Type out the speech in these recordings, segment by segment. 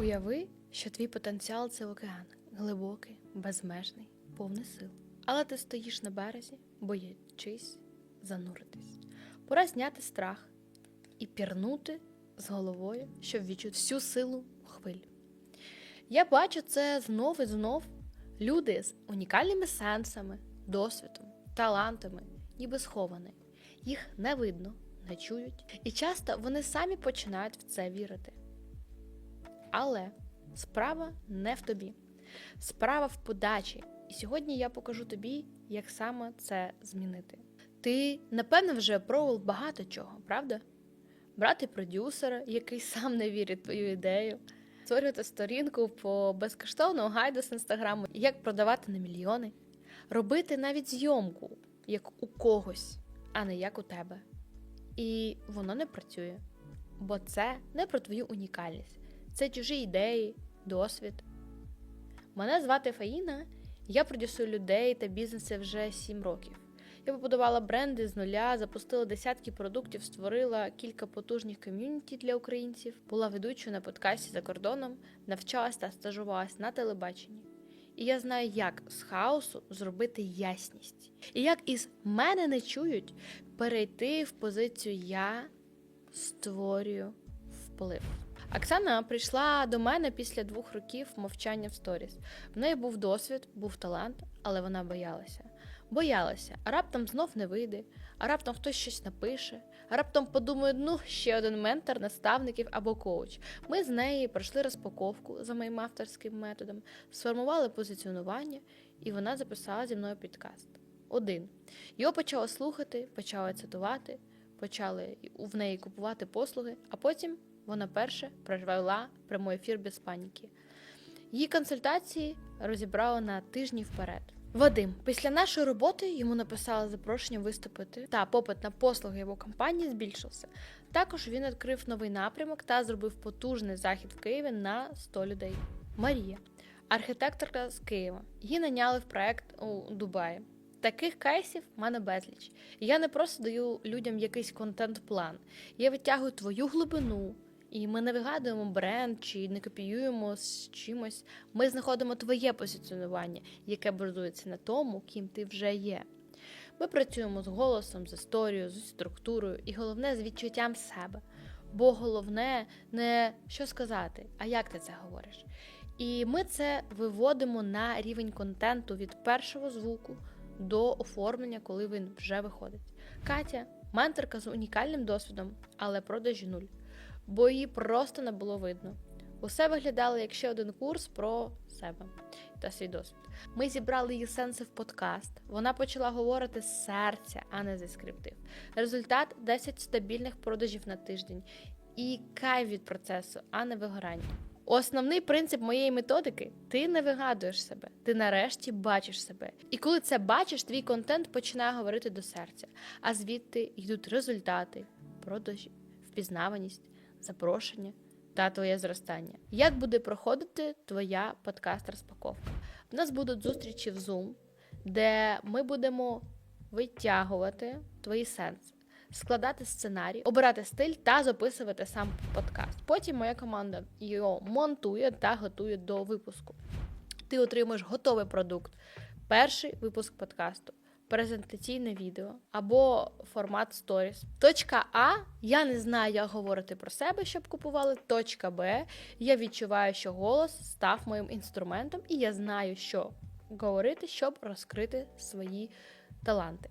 Уяви, що твій потенціал це океан, глибокий, безмежний, повний сил. Але ти стоїш на березі, боячись зануритись. Пора зняти страх і пірнути з головою, щоб відчути всю силу хвиль. Я бачу це знов і знов. Люди з унікальними сенсами, досвідом, талантами, ніби сховані. Їх не видно, не чують, і часто вони самі починають в це вірити. Але справа не в тобі, справа в подачі. І сьогодні я покажу тобі, як саме це змінити. Ти, напевно, вже пробував багато чого, правда? Брати продюсера, який сам не вірить в твою ідею, створювати сторінку по безкоштовному гайду з інстаграму, як продавати на мільйони, робити навіть зйомку, як у когось, а не як у тебе. І воно не працює, бо це не про твою унікальність, це чужі ідеї, досвід. Мене звати Фаїна, я продюсую людей та бізнеси вже 7 років. Я побудувала бренди з нуля, запустила десятки продуктів, створила кілька потужних ком'юніті для українців, була ведучою на подкасті за кордоном, навчалась та стажувалась на телебаченні. І я знаю, як з хаосу зробити ясність, і як із мене не чують перейти в позицію я створюю вплив. Оксана прийшла до мене після двох років мовчання в сторіс. В неї був досвід, був талант, але вона боялася. Боялася, а раптом знов не вийде, а раптом хтось щось напише, а раптом подумає, ну, ще один ментор, наставників або коуч. Ми з нею пройшли розпаковку за моїм авторським методом, сформували позиціонування, і вона записала зі мною підкаст. Один. Його почала слухати, почала цитувати, почали в неї купувати послуги, а потім вона перше провела прямий ефір без паніки. Її консультації розібрали на тижні вперед. Вадим, після нашої роботи йому написали запрошення виступити, та попит на послуги його компанії збільшився. Також він відкрив новий напрямок та зробив потужний захід в Києві на 100 людей. Марія, архітекторка з Києва. Її наняли в проект у Дубаї. Таких кейсів в мене безліч. Я не просто даю людям якийсь контент-план. Я витягую твою глибину, і ми не вигадуємо бренд чи не копіюємо з чимось. Ми знаходимо твоє позиціонування, яке базується на тому, ким ти вже є. Ми працюємо з голосом, з історією, з структурою і головне з відчуттям себе. Бо головне не що сказати, а як ти це говориш. І ми це виводимо на рівень контенту від першого звуку до оформлення, коли він вже виходить. Катя менторка з унікальним досвідом, але продажі нуль бо її просто не було видно. Усе виглядало як ще один курс про себе та свій досвід. Ми зібрали її сенси в подкаст. Вона почала говорити з серця, а не зі скриптив. Результат 10 стабільних продажів на тиждень і кайф від процесу, а не вигорання. Основний принцип моєї методики ти не вигадуєш себе, ти нарешті бачиш себе. І коли це бачиш, твій контент починає говорити до серця, а звідти йдуть результати, продажі, впізнаваність запрошення та твоє зростання. Як буде проходити твоя подкаст-розпаковка? У нас будуть зустрічі в Zoom, де ми будемо витягувати твої сенси, складати сценарій, обирати стиль та записувати сам подкаст. Потім моя команда його монтує та готує до випуску. Ти отримаєш готовий продукт, перший випуск подкасту презентаційне відео або формат сторіс. Точка А. Я не знаю, як говорити про себе, щоб купували. Точка Б. Я відчуваю, що голос став моїм інструментом, і я знаю, що говорити, щоб розкрити свої таланти.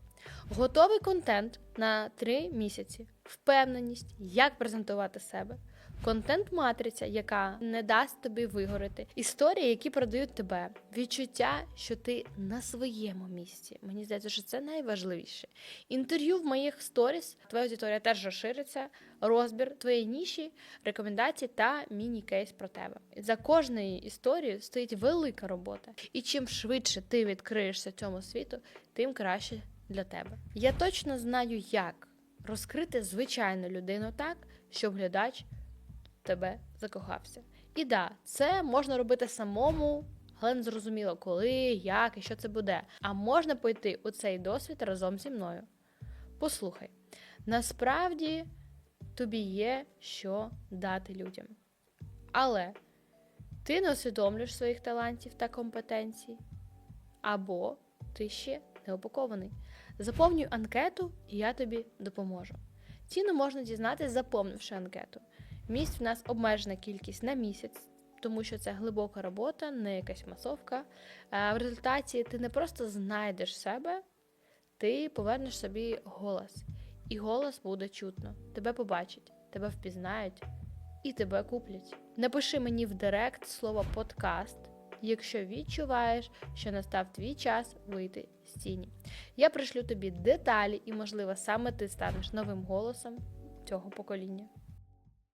Готовий контент на 3 місяці, впевненість, як презентувати себе. Контент-матриця, яка не дасть тобі вигорити, історії, які продають тебе, відчуття, що ти на своєму місці. Мені здається, що це найважливіше. Інтерв'ю в моїх сторіс, твоя аудиторія теж розшириться, розбір твоєї ніші, рекомендації та міні-кейс про тебе. За кожною історією стоїть велика робота. І чим швидше ти відкриєшся цьому світу, тим краще для тебе. Я точно знаю, як розкрити звичайну людину так, щоб глядач тебе закохався. І да, це можна робити самому, але не зрозуміло, коли, як і що це буде. А можна пойти у цей досвід разом зі мною. Послухай, насправді тобі є що дати людям. Але Ти не усвідомлюєш своїх талантів та компетенцій, або ти ще не упакований. Заповнюй анкету, і я тобі допоможу. Ціну можна дізнатися, заповнивши анкету. Місць в нас обмежена кількість на місяць, тому що це глибока робота, не якась масовка. Е, В результаті ти не просто знайдеш себе, ти повернеш собі голос. І голос буде чутно. Тебе побачать, тебе впізнають і тебе куплять. Напиши мені в директ слово подкаст, якщо відчуваєш, що настав твій час вийти з тіні. Я пришлю тобі деталі, і, можливо, саме ти станеш новим голосом цього покоління.